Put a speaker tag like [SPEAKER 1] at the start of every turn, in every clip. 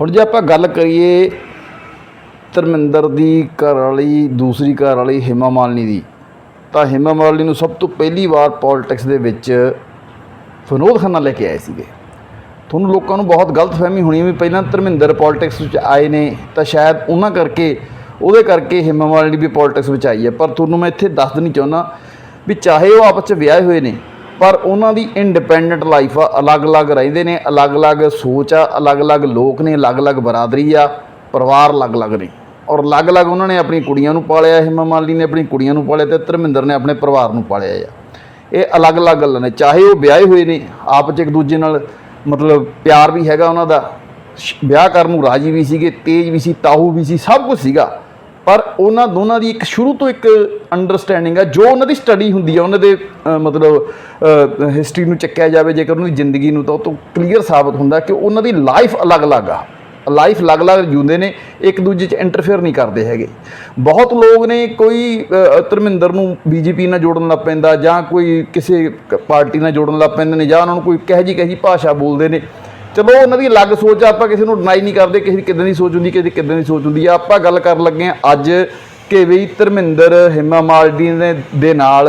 [SPEAKER 1] ਹੁਣ ਜੇ ਆਪਾਂ ਗੱਲ ਕਰੀਏ ਧਰਮਿੰਦਰ ਦੀ ਘਰ ਵਾਲੀ, ਦੂਸਰੀ ਘਰ ਵਾਲੀ ਹਿਮਾ ਮਾਲਨੀ ਦੀ, ਤਾਂ ਹਿਮਾ ਮਾਲਨੀ ਨੂੰ ਸਭ ਤੋਂ ਪਹਿਲੀ ਵਾਰ ਪੋਲਿਟਿਕਸ ਦੇ ਵਿੱਚ ਫਨੋਦ ਖੰਨਾ ਲੈ ਕੇ ਆਏ ਸੀਗੇ। ਤੁਹਾਨੂੰ ਲੋਕਾਂ ਨੂੰ ਬਹੁਤ ਗਲਤ ਫਹਿਮੀ ਹੋਣੀ ਵੀ ਪਹਿਲਾਂ ਧਰਮਿੰਦਰ ਪੋਲਿਟਿਕਸ ਵਿੱਚ ਆਏ ਨੇ, ਤਾਂ ਸ਼ਾਇਦ ਉਹਨਾਂ ਕਰਕੇ, ਉਹਦੇ ਕਰਕੇ ਹਿਮਾ ਮਾਲਨੀ ਵੀ ਪੋਲਿਟਿਕਸ ਵਿੱਚ ਆਈ ਹੈ। ਪਰ ਤੁਹਾਨੂੰ ਮੈਂ ਇੱਥੇ ਦੱਸ ਦੇਣੀ ਚਾਹੁੰਦਾ ਵੀ ਚਾਹੇ ਉਹ ਆਪਸ 'ਚ ਵਿਆਹੇ ਹੋਏ ਨੇ ਪਰ ਉਹਨਾਂ ਦੀ ਇੰਡੀਪੈਂਡੈਂਟ ਲਾਈਫ ਆ, ਅਲੱਗ-ਅਲੱਗ ਰਹਿੰਦੇ ਨੇ, ਅਲੱਗ-ਅਲੱਗ ਸੋਚ ਆ, ਅਲੱਗ-ਅਲੱਗ ਲੋਕ ਨੇ, ਅਲੱਗ-ਅਲੱਗ ਬਰਾਦਰੀ ਆ, ਪਰਿਵਾਰ ਅਲੱਗ-ਅਲੱਗ ਨੇ। ਔਰ ਅਲੱਗ-ਅਲੱਗ ਉਹਨਾਂ ਨੇ ਆਪਣੀ ਕੁੜੀਆਂ ਨੂੰ ਪਾਲਿਆ, ਹਿਮਾ ਮਾਲੀ ਨੇ ਆਪਣੀ ਕੁੜੀਆਂ ਨੂੰ ਪਾਲਿਆ ਤੇ ਧਰਮਿੰਦਰ ਨੇ ਆਪਣੇ ਪਰਿਵਾਰ ਨੂੰ ਪਾਲਿਆ ਆ। ਇਹ ਅਲੱਗ-ਅਲੱਗ ਗੱਲਾਂ ਨੇ, ਚਾਹੇ ਉਹ ਵਿਆਹੇ ਹੋਏ ਨੇ, ਆਪ 'ਚ ਇੱਕ ਦੂਜੇ ਨਾਲ ਮਤਲਬ ਪਿਆਰ ਵੀ ਹੈਗਾ ਉਹਨਾਂ ਦਾ, ਸ਼- ਵਿਆਹ ਕਰਨ ਨੂੰ ਰਾਜੀ ਵੀ ਸੀਗੇ, ਤੇਜ ਵੀ ਸੀ, ਤਾਹੂ ਵੀ ਸੀ, ਸਭ ਕੁਝ ਸੀਗਾ। ਪਰ ਉਹਨਾਂ ਦੋਨਾਂ ਦੀ ਇੱਕ ਸ਼ੁਰੂ ਤੋਂ ਇੱਕ ਅੰਡਰਸਟੈਂਡਿੰਗ ਆ, ਜੋ ਉਹਨਾਂ ਦੀ ਸਟੱਡੀ ਹੁੰਦੀ ਆ, ਉਹਨਾਂ ਦੇ ਮਤਲਬ ਹਿਸਟਰੀ ਨੂੰ ਚੱਕਿਆ ਜਾਵੇ, ਜੇਕਰ ਉਹਨਾਂ ਦੀ ਜ਼ਿੰਦਗੀ ਨੂੰ ਤਾਂ ਉਹ ਤੋਂ ਕਲੀਅਰ ਸਾਬਤ ਹੁੰਦਾ ਕਿ ਉਹਨਾਂ ਦੀ ਲਾਈਫ ਅਲੱਗ-ਅਲੱਗ ਆ। ਲਾਈਫ ਅਲੱਗ-ਅਲੱਗ ਜਿਉਂਦੇ ਨੇ, ਇੱਕ ਦੂਜੇ 'ਚ ਇੰਟਰਫੇਅਰ ਨਹੀਂ ਕਰਦੇ ਹੈਗੇ। ਬਹੁਤ ਲੋਕ ਨੇ ਕੋਈ ਧਰਮਿੰਦਰ ਨੂੰ ਬੀਜੇਪੀ ਨਾਲ ਜੋੜਨ ਲੱਗ ਪੈਂਦਾ ਜਾਂ ਕੋਈ ਕਿਸੇ ਪਾਰਟੀ ਨਾਲ ਜੋੜਨ ਲੱਗ ਪੈਂਦੇ ਨੇ ਜਾਂ ਉਹਨਾਂ ਨੂੰ ਕੋਈ ਕਹੇ ਜੀ ਕਹੇ ਜੀ ਭਾਸ਼ਾ ਬੋਲਦੇ ਨੇ। ਚਲੋ ਉਹਨਾਂ ਦੀ ਅਲੱਗ ਸੋਚ ਆ, ਆਪਾਂ ਕਿਸੇ ਨੂੰ ਡਿਨਾਈ ਨਹੀਂ ਕਰਦੇ, ਕਿਸੇ ਦੀ ਕਿੱਦਾਂ ਦੀ ਸੋਚ ਹੁੰਦੀ, ਕਿਸੇ ਦੀ ਕਿੱਦਾਂ ਦੀ ਸੋਚ ਹੁੰਦੀ ਆ। ਆਪਾਂ ਗੱਲ ਕਰਨ ਲੱਗੇ ਆ ਅੱਜ ਕਿ ਵੀ ਧਰਮਿੰਦਰ ਹਿਮਾ ਮਾਲਦੀ ਦੇ ਨਾਲ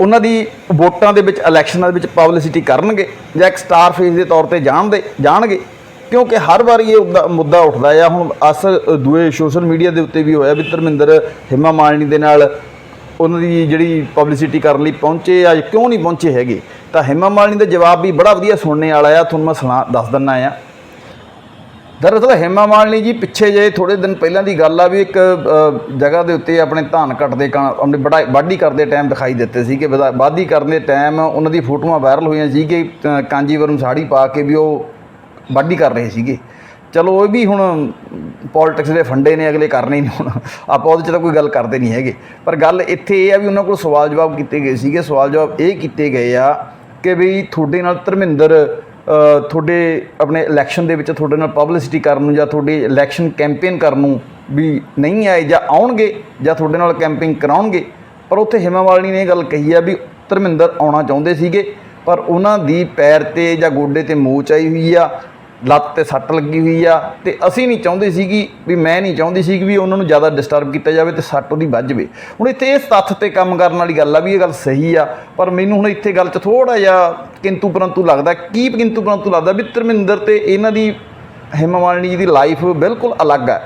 [SPEAKER 1] ਉਹਨਾਂ ਦੀ ਵੋਟਾਂ ਦੇ ਵਿੱਚ ਇਲੈਕਸ਼ਨਾਂ ਦੇ ਵਿੱਚ ਪਬਲਿਸਿਟੀ ਕਰਨਗੇ ਜਾਂ ਇੱਕ ਸਟਾਰ ਫੇਸ ਦੇ ਤੌਰ ਤੇ ਜਾਣਦੇ, ਜਾਣਗੇ। ਕਿਉਂਕਿ ਹਰ ਵਾਰੀ ਇਹ ਮੁੱਦਾ ਉੱਠਦਾ ਆ। ਹੁਣ ਅਸਲ ਦੂਏ ਸੋਸ਼ਲ ਮੀਡੀਆ ਦੇ ਉੱਤੇ ਵੀ ਹੋਇਆ ਵੀ ਧਰਮਿੰਦਰ ਹਿਮਾ ਮਾਲਿਨੀ ਦੇ ਨਾਲ ਉਹਨਾਂ ਦੀ ਜਿਹੜੀ ਪਬਲਿਸਿਟੀ ਕਰਨ ਲਈ ਪਹੁੰਚੇ ਆ ਕਿਉਂ ਨਹੀਂ ਪਹੁੰਚੇ ਹੈਗੇ। ਤਾਂ ਹਿਮਾ ਮਾਲਿਨੀ ਦਾ ਜਵਾਬ ਵੀ ਬੜਾ ਵਧੀਆ ਸੁਣਨੇ ਵਾਲਾ ਆ ਤੁਹਾਨੂੰ ਮੈਂ ਸੁਣਾ ਦੱਸ ਦਿੰਨਾ ਆ। ਦਰਅਸਲ ਹੇਮਾ ਮਾਲਨੀ ਜੀ ਪਿੱਛੇ ਜੇ ਥੋੜੇ ਦਿਨ ਪਹਿਲਾਂ ਦੀ ਗੱਲ ਆ ਵੀ ਇੱਕ ਜਗ੍ਹਾ ਦੇ ਉੱਤੇ ਆਪਣੇ ਧਾਨ ਕੱਟਦੇ ਕਾਂ ਆਪਣੇ ਵਢਾਈ- ਵਾਢੀ ਕਰਦੇ ਟਾਈਮ ਦਿਖਾਈ ਦਿੱਤੇ ਸੀ ਕਿ ਵਧਾ- ਕਰਨ ਦੇ ਟਾਈਮ ਉਹਨਾਂ ਦੀ ਫੋਟੋਆਂ ਵਾਇਰਲ ਹੋਈਆਂ ਸੀ ਕਿ ਅ, ਕਾਂਜੀਵਰਮ ਸਾੜੀ ਪਾ ਕੇ ਵੀ ਉਹ ਵਾਢੀ ਕਰ ਰਹੇ ਸੀਗੇ। ਚਲੋ ਉਹ ਵੀ ਹੁਣ ਪੋਲਿਟਿਕਸ ਦੇ ਫੰਡੇ ਨੇ ਅਗਲੇ ਕਰਨੇ ਹੀ ਨਹੀਂ ਹੁਣ। ਆਪਾਂ ਉਹਦੇ 'ਚ ਤਾਂ ਕੋਈ ਗੱਲ ਕਰਦੇ ਨਹੀਂ ਹੈਗੇ। ਪਰ ਗੱਲ ਇੱਥੇ ਇਹ ਆ ਵੀ ਉਹਨਾਂ ਕੋਲ ਸਵਾਲ ਜਵਾਬ ਕੀਤੇ ਗਏ ਸੀਗੇ। ਸਵਾਲ ਜਵਾਬ ਇਹ ਕੀਤੇ ਗਏ ਆ ਕਿ ਵੀ ਤੁਹਾਡੇ ਨਾਲ ਧਰਮਿੰਦਰ ਤੁਹਾਡੇ ਆਪਣੇ ਇਲੈਕਸ਼ਨ ਦੇ ਵਿੱਚ ਤੁਹਾਡੇ ਨਾਲ ਪਬਲਿਸਿਟੀ ਕਰਨ ਨੂੰ ਜਾਂ ਤੁਹਾਡੇ ਇਲੈਕਸ਼ਨ ਕੈਂਪੇਨ ਕਰਨ ਨੂੰ ਵੀ ਨਹੀਂ ਆਏ ਜਾਂ ਆਉਣਗੇ ਜਾਂ ਤੁਹਾਡੇ ਨਾਲ ਕੈਂਪੇਨ ਕਰਾਉਣਗੇ, ਪਰ ਉੱਥੇ ਹਿਮਾ ਨੇ ਇਹ ਗੱਲ ਕਹੀ ਆ ਵੀ ਧਰਮਿੰਦਰ ਆਉਣਾ ਚਾਹੁੰਦੇ ਸੀਗੇ, ਪਰ ਉਹਨਾਂ ਦੀ ਪੈਰ ਤੇ ਜਾਂ ਗੋਡੇ ਤੇ ਮੋਚ ਆਈ ਹੋਈ ਆ ਲੱਤ ਤੇ ਸੱਟ ਲੱਗੀ ਹੋਈ ਆ ਤੇ ਅਸੀਂ ਨਹੀਂ ਚਾਹੁੰਦੇ ਸੀਗੀ ਵੀ ਮੈਂ ਨਹੀਂ ਚਾਹੁੰਦੀ ਸੀ ਕਿ ਵੀ ਉਹਨਾਂ ਨੂੰ ਜ਼ਿਆਦਾ ਡਿਸਟਰਬ ਕੀਤਾ ਜਾਵੇ ਤੇ ਸੱਟ ਉਹਦੀ ਵੱਜ ਜਾਵੇ। ਹੁਣ ਇੱਥੇ ਇਸ ਤੱਥ ਤੇ ਕੰਮ ਕਰਨ ਵਾਲੀ ਗੱਲ ਆ ਵੀ ਇਹ ਗੱਲ ਸਹੀ ਆ, ਪਰ ਮੈਨੂੰ ਹੁਣ ਇੱਥੇ ਗੱਲ 'ਚ ਥੋੜਾ ਜਿਹਾ ਕਿੰਤੂ ਪਰੰਤੂ ਲੱਗਦਾ, ਕੀ ਕਿੰਤੂ ਪਰੰਤੂ ਲੱਗਦਾ ਵੀ ਧਰਮਿੰਦਰ ਤੇ ਇਹਨਾਂ ਦੀ ਹਿਮਾ ਜੀ ਦੀ ਲਾਈਫ ਬਿਲਕੁਲ ਅਲੱਗ ਆ।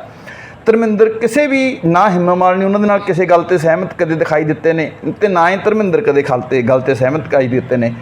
[SPEAKER 1] ਧਰਮਿੰਦਰ ਕਿਸੇ ਵੀ ਨਾ ਹਿਮਾ ਉਹਨਾਂ ਦੇ ਨਾਲ ਕਿਸੇ ਗੱਲ ਤੇ ਸਹਿਮਤ ਕਦੇ ਦਿਖਾਈ ਦਿੱਤੇ ਨੇ ਤੇ ਨਾ ਹੀ ਧਰਮਿੰਦਰ ਕਦੇ ਖਲ ਤੇ, ਗੱਲ ਤੇ ਸਹਿਮਤ ਦਿਖਾਈ ਦਿੱਤੇ ਨੇ।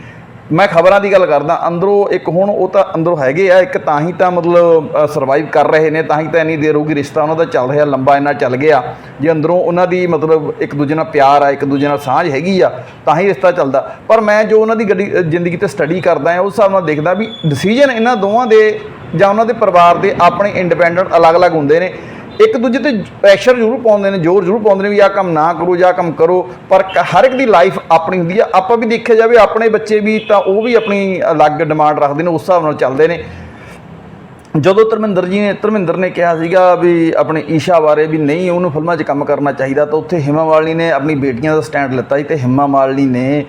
[SPEAKER 1] ਮੈਂ ਖਬਰਾਂ ਦੀ ਗੱਲ ਕਰਦਾ, ਅੰਦਰੋਂ ਇੱਕ ਹੁਣ ਉਹ ਤਾਂ ਅੰਦਰੋਂ ਹੈਗੇ ਆ, ਇੱਕ ਤਾਂ ਹੀ ਤਾਂ ਮਤਲਬ ਸਰਵਾਈਵ ਕਰ ਰਹੇ ਨੇ, ਤਾਂ ਹੀ ਤਾਂ ਇੰਨੀ ਦੇਰ ਹੋਊਗੀ ਰਿਸ਼ਤਾ ਉਹਨਾਂ ਦਾ ਚੱਲ ਰਿਹਾ, ਲੰਬਾ ਇੰਨਾ ਚੱਲ ਗਿਆ, ਜੇ ਅੰਦਰੋਂ ਉਹਨਾਂ ਦੀ ਮਤਲਬ ਇੱਕ ਦੂਜੇ ਨਾਲ ਪਿਆਰ ਆ, ਇੱਕ ਦੂਜੇ ਨਾਲ ਸਾਂਝ ਹੈਗੀ ਆ, ਤਾਂ ਹੀ ਰਿਸ਼ਤਾ ਚੱਲਦਾ। ਪਰ ਮੈਂ ਜੋ ਉਹਨਾਂ ਦੀ ਗੱਡੀ ਜ਼ਿੰਦਗੀ ਤੇ ਸਟੱਡੀ ਕਰਦਾ ਹਾਂ ਉਸ ਹਿਸਾਬ ਨਾਲ ਦੇਖਦਾ ਵੀ ਡਿਸੀਜਨ ਇਹਨਾਂ ਦੋਵਾਂ ਦੇ ਜਾਂ ਉਹਨਾਂ ਦੇ ਪਰਿਵਾਰ ਦੇ ਆਪਣੇ ਇੰਡੀਪੈਂਡੈਂਟ ਅਲੱਗ-ਅਲੱਗ ਹੁੰਦੇ ਨੇ। ਇੱਕ ਦੂਜੇ ਤੇ ਪ੍ਰੈਸ਼ਰ ਜ਼ਰੂਰ ਪਾਉਂਦੇ ਨੇ, ਜ਼ੋਰ ਜ਼ਰੂਰ ਪਾਉਂਦੇ ਨੇ ਵੀ ਆਹ ਕੰਮ ਨਾ ਕਰੋ, ਜਾਂ ਆਹ ਕੰਮ ਕਰੋ। ਪਰ ਹਰ ਇੱਕ ਦੀ ਲਾਈਫ ਆਪਣੀ ਹੁੰਦੀ ਆ। ਆਪਾਂ ਵੀ ਦੇਖਿਆ ਜਾਵੇ, ਆਪਣੇ ਬੱਚੇ ਵੀ ਤਾਂ ਉਹ ਵੀ ਆਪਣੀ ਅਲੱਗ ਡਿਮਾਂਡ ਰੱਖਦੇ ਨੇ, ਉਸ ਹਿਸਾਬ ਨਾਲ ਚੱਲਦੇ ਨੇ। ਜਦੋਂ ਧਰਮਿੰਦਰ ਜੀ ਨੇ, ਧਰਮਿੰਦਰ ਨੇ ਕਿਹਾ ਸੀਗਾ ਵੀ ਆਪਣੇ ਈਸ਼ਾ ਬਾਰੇ ਵੀ ਨਹੀਂ, ਉਹਨੂੰ ਫਿਲਮਾਂ 'ਚ ਕੰਮ ਕਰਨਾ ਚਾਹੀਦਾ, ਤਾਂ ਉੱਥੇ ਹਿਮਾ ਮਾਲਿਨੀ ਨੇ ਆਪਣੀ ਬੇਟੀਆਂ ਦਾ ਸਟੈਂਡ ਲਿੱਤਾ ਸੀ ਤੇ ਹਿਮਾ ਮਾਲਨੀ ਨੇ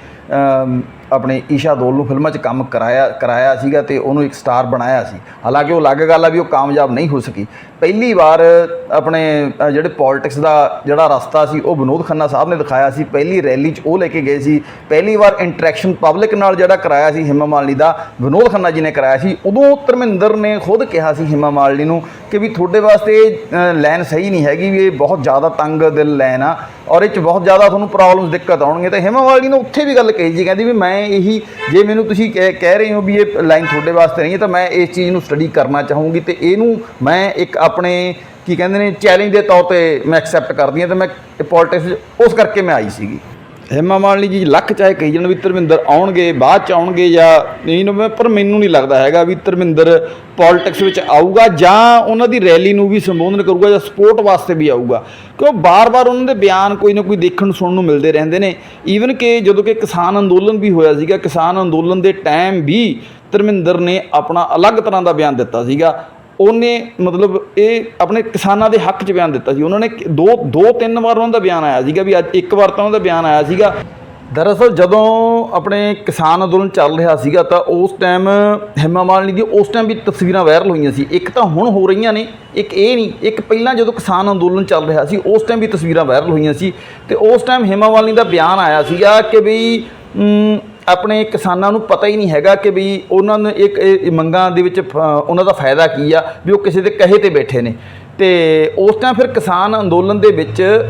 [SPEAKER 1] ਆਪਣੇ ਈਸ਼ਾ ਦੋਲ ਨੂੰ ਫਿਲਮਾਂ 'ਚ ਕੰਮ ਕਰਾਇਆ ਕਰਾਇਆ ਸੀਗਾ ਤੇ ਉਹਨੂੰ ਇੱਕ ਸਟਾਰ ਬਣਾਇਆ ਸੀ। ਹਾਲਾਂਕਿ ਉਹ ਅਲੱਗ ਗੱਲ ਆ ਵੀ ਉਹ ਕਾਮਯਾਬ ਨਹੀਂ ਹੋ ਸਕੀ। ਪਹਿਲੀ ਵਾਰ ਆਪਣੇ ਜਿਹੜੇ ਪੋਲਿਟਿਕਸ ਦਾ ਜਿਹੜਾ ਰਸਤਾ ਸੀ, ਉਹ ਵਿਨੋਦ ਖੰਨਾ ਸਾਹਿਬ ਨੇ ਦਿਖਾਇਆ ਸੀ। ਪਹਿਲੀ ਰੈਲੀ 'ਚ ਉਹ ਲੈ ਕੇ ਗਏ ਸੀ। ਪਹਿਲੀ ਵਾਰ ਇੰਟਰੈਕਸ਼ਨ ਪਬਲਿਕ ਨਾਲ ਜਿਹੜਾ ਕਰਾਇਆ ਸੀ ਹਿਮਾ ਮਾਲਨੀ ਦਾ, ਵਿਨੋਦ ਖੰਨਾ ਜੀ ਨੇ ਕਰਾਇਆ ਸੀ। ਉਦੋਂ ਧਰਮਿੰਦਰ ਨੇ ਖੁਦ ਕਿਹਾ ਸੀ ਹਿਮਾ ਮਾਲਨੀ ਨੂੰ ਕਿ ਵੀ ਤੁਹਾਡੇ ਵਾਸਤੇ ਲਾਈਨ ਸਹੀ ਨਹੀਂ ਹੈਗੀ ਵੀ ਇਹ ਬਹੁਤ ਜ਼ਿਆਦਾ ਤੰਗ ਦਿਲ ਲਾਈਨ ਆ ਔਰ ਇਹ 'ਚ ਬਹੁਤ ਜ਼ਿਆਦਾ ਤੁਹਾਨੂੰ ਪ੍ਰੋਬਲਮਸ ਦਿੱਕਤ ਆਉਣਗੀਆਂ। ਤੇ ਹਿਮਾ ਮਾਲਨੀ ਨੇ ਉੱਥੇ ਵੀ ਗੱਲ ਕਹੀ ਜੀ ਕਹਿੰਦੀ ਵੀ ਮੈਂ ਇਹੀ, ਜੇ ਮੈਨੂੰ ਤੁਸੀਂ ਕਹਿ ਕਹਿ ਰਹੇ ਹੋ ਵੀ ਇਹ ਲਾਈਨ ਤੁਹਾਡੇ ਵਾਸਤੇ ਨਹੀਂ ਹੈ, ਤਾਂ ਮੈਂ ਇਸ ਚੀਜ਼ ਨੂੰ ਸਟੱਡੀ ਕਰਨਾ ਚਾਹੂੰਗੀ ਤੇ ਇਹਨੂੰ ਮੈਂ ਇੱਕ ਆਪਣੇ, ਕੀ ਕਹਿੰਦੇ ਨੇ ਚੈਲੰਜ ਦੇ ਤੌਰ ਤੇ ਮੈਂ ਐਕਸੈਪਟ ਕਰਦੀ ਹਾਂ ਤੇ ਮੈਂ ਪੋਲਿਟਿਕਸ ਉਸ ਕਰਕੇ ਮੈਂ ਆਈ ਸੀਗੀ। ਹੇਮਾ ਮਾਲਨੀ ਜੀ, ਲੱਖ ਚਾਹੇ ਕਹੀ ਜਾਣ ਵੀ ਧਰਮਿੰਦਰ ਆਉਣਗੇ, ਬਾਅਦ ਚ ਆਉਣਗੇ ਜਾਂ ਨਹੀਂ ਪਰ ਮੈਨੂੰ ਨਹੀਂ ਲੱਗਦਾ ਹੈਗਾ ਵੀ ਧਰਮਿੰਦਰ ਪੋਲਿਟਿਕਸ ਵਿੱਚ ਆਊਗਾ ਜਾਂ ਉਹਨਾਂ ਦੀ ਰੈਲੀ ਨੂੰ ਵੀ ਸੰਬੋਧਨ ਕਰੂਗਾ ਜਾਂ ਸਪੋਰਟ ਵਾਸਤੇ ਵੀ ਆਊਗਾ। ਕਿਉਂ ਬਾਰ-ਬਾਰ ਉਹਨਾਂ ਦੇ ਬਿਆਨ ਕੋਈ ਨਾ ਕੋਈ ਦੇਖਣ ਨੂੰ ਸੁਣਨ ਨੂੰ ਮਿਲਦੇ ਰਹਿੰਦੇ ਨੇ। ਈਵਨ ਕਿ ਜਦੋਂ ਕਿ ਕਿਸਾਨ ਅੰਦੋਲਨ ਵੀ ਹੋਇਆ ਸੀਗਾ, ਕਿਸਾਨ ਅੰਦੋਲਨ ਦੇ ਟਾਈਮ ਵੀ ਧਰਮਿੰਦਰ ਨੇ ਆਪਣਾ ਅਲੱਗ ਤਰ੍ਹਾਂ ਦਾ ਬਿਆਨ ਦਿੱਤਾ ਸੀਗਾ। ਉਹਨੇ ਮਤਲਬ ਇਹ ਆਪਣੇ ਕਿਸਾਨਾਂ ਦੇ ਹੱਕ 'ਚ ਬਿਆਨ ਦਿੱਤਾ ਸੀ। ਉਹਨਾਂ ਨੇ ਦੋ ਦੋ, ਤਿੰਨ ਵਾਰ ਉਹਨਾਂ ਦਾ ਬਿਆਨ ਆਇਆ ਸੀਗਾ ਵੀ ਅੱਜ ਇੱਕ ਵਾਰ ਤਾਂ ਉਹਨਾਂ ਦਾ ਬਿਆਨ ਆਇਆ ਸੀਗਾ। ਦਰਅਸਲ ਜਦੋਂ ਆਪਣੇ ਕਿਸਾਨ ਅੰਦੋਲਨ ਚੱਲ ਰਿਹਾ ਸੀਗਾ ਤਾਂ ਉਸ ਟਾਈਮ ਹਿਮਾ ਮਾਲਿਨੀ ਦੀ ਉਸ ਟਾਈਮ ਵੀ ਤਸਵੀਰਾਂ ਵਾਇਰਲ ਹੋਈਆਂ ਸੀ। ਇੱਕ ਤਾਂ ਹੁਣ ਹੋ ਰਹੀਆਂ ਨੇ, ਇੱਕ ਇਹ ਨਹੀਂ, ਇੱਕ ਪਹਿਲਾਂ ਜਦੋਂ ਕਿਸਾਨ ਅੰਦੋਲਨ ਚੱਲ ਰਿਹਾ ਸੀ, ਉਸ ਟਾਈਮ ਵੀ ਤਸਵੀਰਾਂ ਵਾਇਰਲ ਹੋਈਆਂ ਸੀ ਤੇ ਉਸ ਟਾਈਮ ਹਿਮਾ ਮਾਲਨੀ ਦਾ ਬਿਆਨ ਆਇਆ ਸੀਗਾ ਕਿ ਵੀ ਆਪਣੇ ਕਿਸਾਨਾਂ ਨੂੰ ਪਤਾ ਹੀ ਨਹੀਂ ਹੈਗਾ ਕਿ ਵੀ ਉਹਨਾਂ ਨੂੰ ਇੱਕ ਇਹ ਮੰਗਾਂ ਦੇ ਵਿੱਚ ਫ- ਉਹਨਾਂ ਦਾ ਫਾਇਦਾ ਕੀ ਆ ਵੀ ਉਹ ਕਿਸੇ ਦੇ ਕਹੇ ਤੇ ਬੈਠੇ ਨੇ। ਤੇ ਉਸ ਟਾਈਮ ਫਿਰ ਕਿਸਾਨ ਅੰਦੋਲਨ ਦੇ ਵਿੱਚ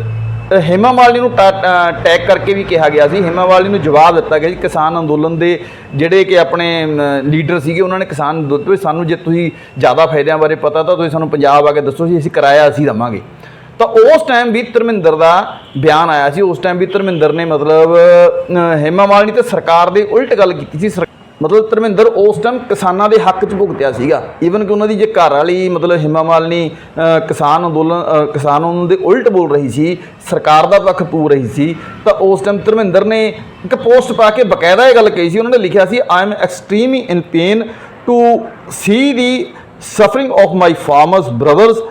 [SPEAKER 1] ਹੇਮਾ ਮਾਲਿਨੀ ਨੂੰ ਟਾ- ਅ, ਟੈਗ ਕਰਕੇ ਵੀ ਕਿਹਾ ਗਿਆ ਸੀ। ਹੇਮਾ ਮਾਲਿਨੀ ਨੂੰ ਜਵਾਬ ਦਿੱਤਾ ਗਿਆ ਜੀ ਕਿਸਾਨ ਅੰਦੋਲਨ ਦੇ ਜਿਹੜੇ ਕਿ ਆਪਣੇ ਲੀਡਰ ਸੀਗੇ ਉਹਨਾਂ ਨੇ ਕਿਸਾਨ ਅੰਦੋਲਨ ਵੀ ਸਾਨੂੰ ਜੇ ਤੁਸੀਂ ਜ਼ਿਆਦਾ ਫਾਇਦਿਆਂ ਬਾਰੇ ਪਤਾ ਤਾਂ ਤੁਸੀਂ ਸਾਨੂੰ ਪੰਜਾਬ ਆ ਕੇ ਦੱਸੋ ਜੀ ਅਸੀਂ ਕਿਰਾਇਆ ਅਸੀਂ ਦਵਾਂਗੇ। ਤਾਂ ਉਸ ਟਾਈਮ ਵੀ ਧਰਮਿੰਦਰ ਦਾ ਬਿਆਨ ਆਇਆ ਸੀ, ਉਸ ਟਾਈਮ ਵੀ ਧਰਮਿੰਦਰ ਨੇ ਮਤਲਬ ਹੇਮਾ ਮਾਲਨੀ ਤੇ ਸਰਕਾਰ ਦੇ ਉਲਟ ਗੱਲ ਕੀਤੀ ਸੀ, ਸਰ- ਮਤਲਬ ਧਰਮਿੰਦਰ ਉਸ ਟਾਈਮ ਕਿਸਾਨਾਂ ਦੇ ਹੱਕ 'ਚ ਭੁਗਤਿਆ ਸੀਗਾ। ਈਵਨ ਕਿ ਉਹਨਾਂ ਦੀ ਜੇ ਘਰ ਵਾਲੀ, ਮਤਲਬ ਹਿਮਾ ਮਾਲਿਨੀ ਕਿਸਾਨ ਅੰਦੋਲਨ ਕਿਸਾਨ ਅੰਦੋਲਨ ਦੇ ਉਲਟ ਬੋਲ ਰਹੀ ਸੀ, ਸਰਕਾਰ ਦਾ ਪੱਖ ਪੂ ਰਹੀ ਸੀ, ਤਾਂ ਉਸ ਟਾਈਮ ਧਰਮਿੰਦਰ ਨੇ ਇੱਕ ਪੋਸਟ ਪਾ ਕੇ ਬਕਾਇਦਾ ਇਹ ਗੱਲ ਕਹੀ ਸੀ, ਉਹਨਾਂ ਨੇ ਲਿਖਿਆ ਸੀ I am extremely in pain to see the suffering of my farmers brothers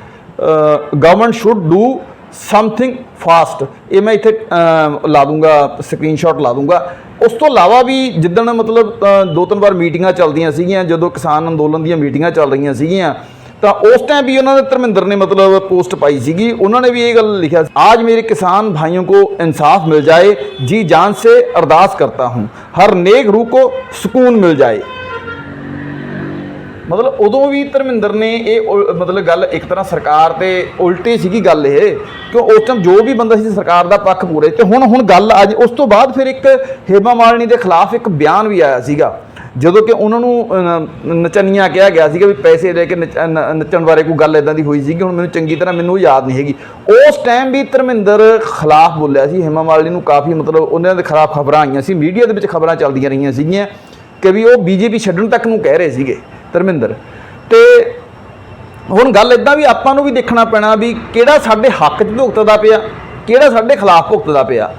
[SPEAKER 1] government should do something fast ਇਹ ਮੈਂ ਇੱਥੇ ਅਹ, ਲਾ ਦੂੰਗਾ ਸਕਰੀਨਸ਼ਾਟ ਲਾ ਦੂੰਗਾ ਉਸ ਤੋਂ ਇਲਾਵਾ ਵੀ ਜਿੱਦਣ ਮਤਲਬ ਅਹ, ਦੋ ਤਿੰਨ ਵਾਰ ਮੀਟਿੰਗਾਂ ਚੱਲਦੀਆਂ ਸੀਗੀਆਂ ਜਦੋਂ ਕਿਸਾਨ ਅੰਦੋਲਨ ਦੀਆਂ ਮੀਟਿੰਗਾਂ ਚੱਲ ਰਹੀਆਂ ਸੀਗੀਆਂ ਤਾਂ ਉਸ ਟਾਈਮ ਵੀ ਉਹਨਾਂ ਨੇ ਧਰਮਿੰਦਰ ਨੇ ਮਤਲਬ ਪੋਸਟ ਪਾਈ ਸੀਗੀ ਉਹਨਾਂ ਨੇ ਵੀ ਇਹ ਗੱਲ ਲਿਖਿਆ ਸੀ, आज मेरे किसान भाइयों को इंसाफ मिल जाए जी जान से अरदास करता हूँ हर नेक रूह को सुकून मिल जाए ਮਤਲਬ ਉਦੋਂ ਵੀ ਧਰਮਿੰਦਰ ਨੇ ਇਹ ਉਲ- ਮਤਲਬ ਗੱਲ ਇੱਕ ਤਰ੍ਹਾਂ ਸਰਕਾਰ ਤੇ ਉਲਟੀ ਸੀਗੀ ਗੱਲ ਇਹ ਕਿਉਂ ਉਸ ਟਾਈਮ ਜੋ ਵੀ ਬੰਦਾ ਸੀ ਸਰਕਾਰ ਦਾ ਪੱਖ ਪੂਰੇ ਤੇ ਹੁਣ ਹੁਣ ਗੱਲ ਅੱਜ ਉਸ ਤੋਂ ਬਾਅਦ ਫਿਰ ਇੱਕ ਹੇਮਾ ਮਾਲਿਨੀ ਦੇ ਖਿਲਾਫ ਇੱਕ ਬਿਆਨ ਵੀ ਆਇਆ ਸੀਗਾ ਜਦੋਂ ਕਿ ਉਹਨਾਂ ਨੂੰ ਅਹ, ਨਚਨੀਆਂ ਕਿਹਾ ਗਿਆ ਸੀਗਾ ਵੀ ਪੈਸੇ ਦੇ ਕੇ ਨਚ- ਨੱਚਣ ਬਾਰੇ ਕੋਈ ਗੱਲ ਇਦਾਂ ਦੀ ਹੋਈ ਸੀਗੀ ਹੁਣ ਮੈਨੂੰ ਚੰਗੀ ਤਰ੍ਹਾਂ ਮੈਨੂੰ ਯਾਦ ਨਹੀਂ ਹੈਗੀ। ਉਸ ਟਾਈਮ ਵੀ ਧਰਮਿੰਦਰ ਖਿਲਾਫ ਬੋਲਿਆ ਸੀ ਹੇਮਾ ਮਾਲਿਨੀ ਨੂੰ ਕਾਫੀ ਮਤਲਬ ਉਹਨਾਂ ਦੇ ਖਿਲਾਫ ਖਬਰਾਂ ਆਈਆਂ ਸੀ ਮੀਡੀਆ ਦੇ ਵਿੱਚ ਖਬਰਾਂ ਚੱਲਦੀਆਂ ਰਹੀਆਂ ਸੀਗੀਆਂ ਕਿ ਵੀ ਉਹ ਬੀਜੇਪੀ ਛੱਡਣ ਤੱਕ ਨੂੰ ਕਹਿ ਰਹੇ ਸੀਗੇ। ਧਰਮਿੰਦਰ। ਤੇ ਹੁਣ ਗੱਲ ਇਦਾਂ ਵੀ ਆਪਾਂ ਨੂੰ ਵੀ ਦੇਖਣਾ ਪੈਣਾ ਵੀ ਕਿਹੜਾ ਸਾਡੇ ਹੱਕ 'ਚ ਭੁਗਤਦਾ ਪਿਆ, ਕਿਹੜਾ ਸਾਡੇ ਖਿਲਾਫ ਭੁਗਤਦਾ ਪਿਆ।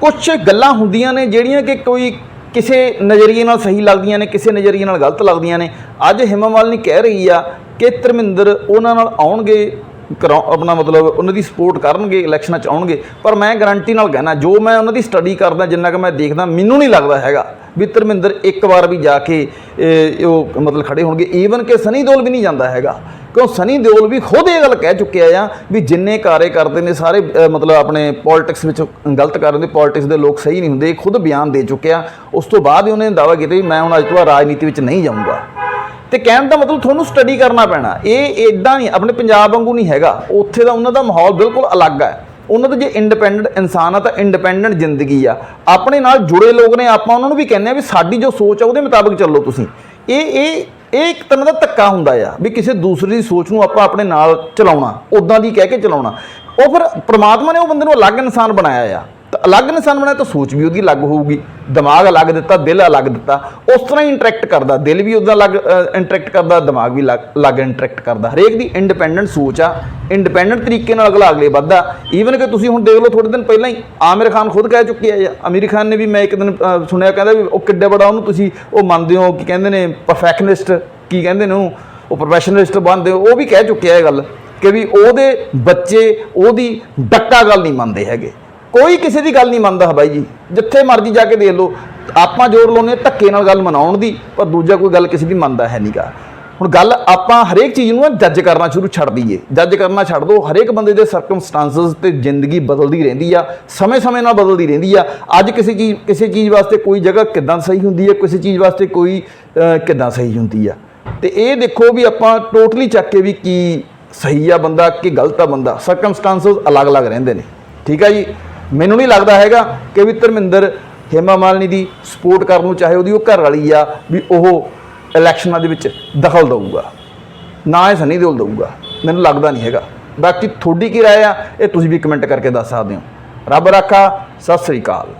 [SPEAKER 1] ਕੁਝ ਗੱਲਾਂ ਹੁੰਦੀਆਂ ਨੇ ਜਿਹੜੀਆਂ ਕਿ ਕੋਈ ਕਿਸੇ ਨਜ਼ਰੀਏ ਨਾਲ ਸਹੀ ਲੱਗਦੀਆਂ ਨੇ, ਕਿਸੇ ਨਜ਼ਰੀਏ ਨਾਲ ਗਲਤ ਲੱਗਦੀਆਂ ਨੇ। ਅੱਜ ਹਿਮਾ ਮਾਲਿਨੀ ਕਹਿ ਰਹੀ ਆ ਕਿ ਧਰਮਿੰਦਰ ਉਹਨਾਂ ਨਾਲ ਆਉਣਗੇ ਕਰਾ ਆਪਣਾ ਮਤਲਬ ਉਹਨਾਂ ਦੀ ਸਪੋਰਟ ਕਰਨਗੇ ਇਲੈਕਸ਼ਨਾਂ 'ਚ ਆਉਣਗੇ। ਪਰ ਮੈਂ ਗਾਰੰਟੀ ਨਾਲ ਕਹਿਣਾ ਜੋ ਮੈਂ ਉਹਨਾਂ ਦੀ ਸਟੱਡੀ ਕਰਦਾ ਜਿੰਨਾ ਕਿ ਮੈਂ ਦੇਖਦਾ ਮੈਨੂੰ ਨਹੀਂ ਲੱਗਦਾ ਹੈਗਾ ਵੀ ਧਰਮਿੰਦਰ ਇੱਕ ਵਾਰ ਵੀ ਜਾ ਕੇ ਇਹ, ਉਹ ਮਤਲਬ ਖੜੇ ਹੋਣਗੇ। ਈਵਨ ਕਿ ਸਨੀ ਦਿਓਲ ਵੀ ਨਹੀਂ ਜਾਂਦਾ ਹੈਗਾ। ਕਿਉਂ? ਸਨੀ ਦਿਓਲ ਵੀ ਖੁਦ ਇਹ ਗੱਲ ਕਹਿ ਚੁੱਕਿਆ ਆ ਵੀ ਜਿੰਨੇ ਕਾਰੇ ਕਰਦੇ ਨੇ ਸਾਰੇ ਮਤਲਬ ਆਪਣੇ ਪੋਲਿਟਿਕਸ ਵਿੱਚ ਗਲਤ ਕਰ ਰਹੇ ਨੇ ਪੋਲਿਟਿਕਸ ਦੇ ਲੋਕ ਸਹੀ ਨਹੀਂ ਹੁੰਦੇ ਖੁਦ ਬਿਆਨ ਦੇ ਚੁੱਕਿਆ ਉਸ ਤੋਂ ਬਾਅਦ ਹੀ ਉਹਨੇ ਦਾਅਵਾ ਕੀਤਾ ਵੀ ਮੈਂ ਹੁਣ ਅੱਜ ਤੋਂ ਬਾਅਦ ਰਾਜਨੀਤੀ ਵਿੱਚ ਨਹੀਂ ਜਾਊਂਗਾ। ਤੇ ਕਹਿਣ ਦਾ ਮਤਲਬ ਤੁਹਾਨੂੰ ਸਟੱਡੀ ਕਰਨਾ ਪੈਣਾ। ਇਹ ਇਦਾਂ ਨਹੀਂ, ਆਪਣੇ ਪੰਜਾਬ ਵਾਂਗੂ ਨਹੀਂ ਹੈਗਾ। ਉੱਥੇ ਦਾ ਉਹਨਾਂ ਦਾ ਮਾਹੌਲ ਬਿਲਕੁਲ ਅਲੱਗ ਹੈ। ਉਹਨਾਂ ਦੇ ਜੇ ਇੰਡੀਪੈਂਡੈਂਟ ਇਨਸਾਨ ਆ ਤਾਂ ਇੰਡੀਪੈਂਡੈਂਟ ਜ਼ਿੰਦਗੀ ਆ। ਆਪਣੇ ਨਾਲ ਜੁੜੇ ਲੋਕ ਨੇ, ਆਪਾਂ ਉਹਨਾਂ ਨੂੰ ਵੀ ਕਹਿੰਦੇ ਆ ਵੀ ਸਾਡੀ ਜੋ ਸੋਚ ਆ, ਉਹਦੇ ਮੁਤਾਬਕ ਚੱਲੋ ਤੁਸੀਂ। ਇਹ ਇਹ ਇਹ ਇੱਕ ਤਰ੍ਹਾਂ ਦਾ ਧੱਕਾ ਹੁੰਦਾ ਆ ਵੀ ਕਿਸੇ ਦੂਸਰੇ ਦੀ ਸੋਚ ਨੂੰ ਆਪਾਂ ਆਪਣੇ ਨਾਲ ਚਲਾਉਣਾ ਉਦਾਂ ਦੀ ਕਹਿ ਕੇ ਚਲਾਉਣਾ। ਉਹ ਫਿਰ ਪ੍ਰਮਾਤਮਾ ਨੇ ਉਹ ਬੰਦੇ ਨੂੰ ਅਲੱਗ ਇਨਸਾਨ ਬਣਾਇਆ ਆ। ਤਾਂ ਅਲੱਗ ਇਨਸਾਨ ਬਣਾਇਆ ਤਾਂ ਸੋਚ ਵੀ ਉਹਦੀ ਅਲੱਗ ਹੋਊਗੀ ਦਿਮਾਗ ਅਲੱਗ ਦਿੱਤਾ ਦਿਲ ਅਲੱਗ ਦਿੱਤਾ ਉਸ ਤਰ੍ਹਾਂ ਹੀ ਇੰਟਰੈਕਟ ਕਰਦਾ ਦਿਲ ਵੀ ਉਹਦਾ ਅਲੱਗ ਇੰਟਰੈਕਟ ਕਰਦਾ ਦਿਮਾਗ ਵੀ ਅਲੱਗ ਅਲੱਗ ਇੰਟਰੈਕਟ ਕਰਦਾ। ਹਰੇਕ ਦੀ ਇੰਡੀਪੈਂਡੈਂਟ ਸੋਚ ਆ ਇੰਡੀਪੈਂਡੈਂਟ ਤਰੀਕੇ ਨਾਲ ਅਗਲਾ ਅਗਲੇ ਵੱਧਦਾ। ਈਵਨ ਕਿ ਤੁਸੀਂ ਹੁਣ ਦੇਖ ਲਓ ਥੋੜੇ ਦਿਨ ਪਹਿਲਾਂ ਹੀ ਆਮਿਰ ਖਾਨ ਖੁਦ ਕਹਿ ਚੁੱਕਿਆ ਹੈ ਆਮਿਰ ਖਾਨ ਨੇ ਵੀ ਮੈਂ ਇੱਕ ਦਿਨ ਸੁਣਿਆ ਕਹਿੰਦਾ ਵੀ ਉਹ ਕਿੱਡੇ ਬੜਾ ਉਹਨੂੰ ਤੁਸੀਂ ਉਹ ਮੰਨਦੇ ਹੋ ਕੀ ਕਹਿੰਦੇ ਨੇ ਪਰਫੈਕਸ਼ਨਿਸਟ ਕੀ ਕਹਿੰਦੇ ਨੇ ਉਹਨੂੰ, ਉਹ ਪ੍ਰੋਫੈਸ਼ਨਲਿਸਟ ਬਣਦੇ ਹੋ ਉਹ ਵੀ ਕਹਿ ਚੁੱਕਿਆ ਇਹ ਗੱਲ ਕਿ ਵੀ ਉਹਦੇ ਬੱਚੇ ਉਹਦੀ ਡੱਕਾ ਗੱਲ ਨਹੀਂ ਮੰਨਦੇ ਹੈਗੇ। ਕੋਈ ਕਿਸੇ ਦੀ ਗੱਲ ਨਹੀਂ ਮੰਨਦਾ ਬਾਈ ਜੀ। ਜਿੱਥੇ ਮਰਜ਼ੀ ਜਾ ਕੇ ਦੇਖ ਲਓ। ਆਪਾਂ ਜ਼ੋਰ ਲਾਉਂਦੇ ਹਾਂ, ਧੱਕੇ ਨਾਲ ਗੱਲ ਮਨਾਉਣ ਦੀ, ਪਰ ਦੂਜਾ ਕੋਈ ਗੱਲ ਕਿਸੇ ਦੀ ਮੰਨਦਾ ਹੈ ਨਹੀਂਗਾ ਹੁਣ ਗੱਲ ਆਪਾਂ ਹਰੇਕ ਚੀਜ਼ ਨੂੰ ਜੱਜ ਕਰਨਾ ਸ਼ੁਰੂ ਛੱਡ ਦਈਏ। ਜੱਜ ਕਰਨਾ ਛੱਡ ਦਿਓ ਹਰੇਕ ਬੰਦੇ ਦੇ ਸਰਕਮਸਟੈਂਸਸ ਤੇ ਜ਼ਿੰਦਗੀ ਬਦਲਦੀ ਰਹਿੰਦੀ ਆ, ਸਮੇਂ-ਸਮੇਂ ਨਾਲ ਬਦਲਦੀ ਰਹਿੰਦੀ ਆ। ਅੱਜ ਕਿਸੇ ਚੀਜ਼ ਕਿਸੇ ਚੀਜ਼ ਵਾਸਤੇ ਕੋਈ ਜਗ੍ਹਾ ਕਿਦਾਂ ਸਹੀ ਹੁੰਦੀ ਹੈ ਕਿਸੇ ਚੀਜ਼ ਵਾਸਤੇ ਕੋਈ ਕਿਦਾਂ ਸਹੀ ਹੁੰਦੀ ਆ। ਤੇ ਇਹ ਦੇਖੋ ਵੀ ਆਪਾਂ ਟੋਟਲੀ ਚੱਕ ਕੇ ਵੀ ਕੀ ਸਹੀ ਆ ਬੰਦਾ, ਕਿ ਗਲਤ ਆ ਬੰਦਾ। ਸਰਕਮਸਟੈਂਸਸ ਅਲੱਗ-ਅਲੱਗ ਰਹਿੰਦੇ ਨੇ। ਠੀਕ ਆ ਜੀ? ਮੈਨੂੰ ਨਹੀਂ ਲੱਗਦਾ ਹੈਗਾ ਕਿ ਵੀ ਧਰਮਿੰਦਰ ਹੇਮਾ ਮਾਲਨੀ ਦੀ ਸਪੋਰਟ ਕਰਨ ਨੂੰ ਚਾਹੇ ਉਹਦੀ ਉਹ ਘਰ ਵਾਲੀ ਆ ਵੀ ਉਹ ਇਲੈਕਸ਼ਨਾਂ ਦੇ ਵਿੱਚ ਦਖਲ ਦਊਗਾ। ਨਾ ਇਹ ਸਨੀ ਦਿਓਲ ਦਊਗਾ। ਮੈਨੂੰ ਲੱਗਦਾ ਨਹੀਂ ਹੈਗਾ। ਬਾਕੀ ਤੁਹਾਡੀ ਕੀ ਰਾਏ ਆ, ਇਹ ਤੁਸੀਂ ਵੀ ਕਮੈਂਟ ਕਰਕੇ ਦੱਸ ਸਕਦੇ ਹੋ। ਰੱਬ ਰਾਖਾ, ਸਤਿ ਸ੍ਰੀ ਅਕਾਲ।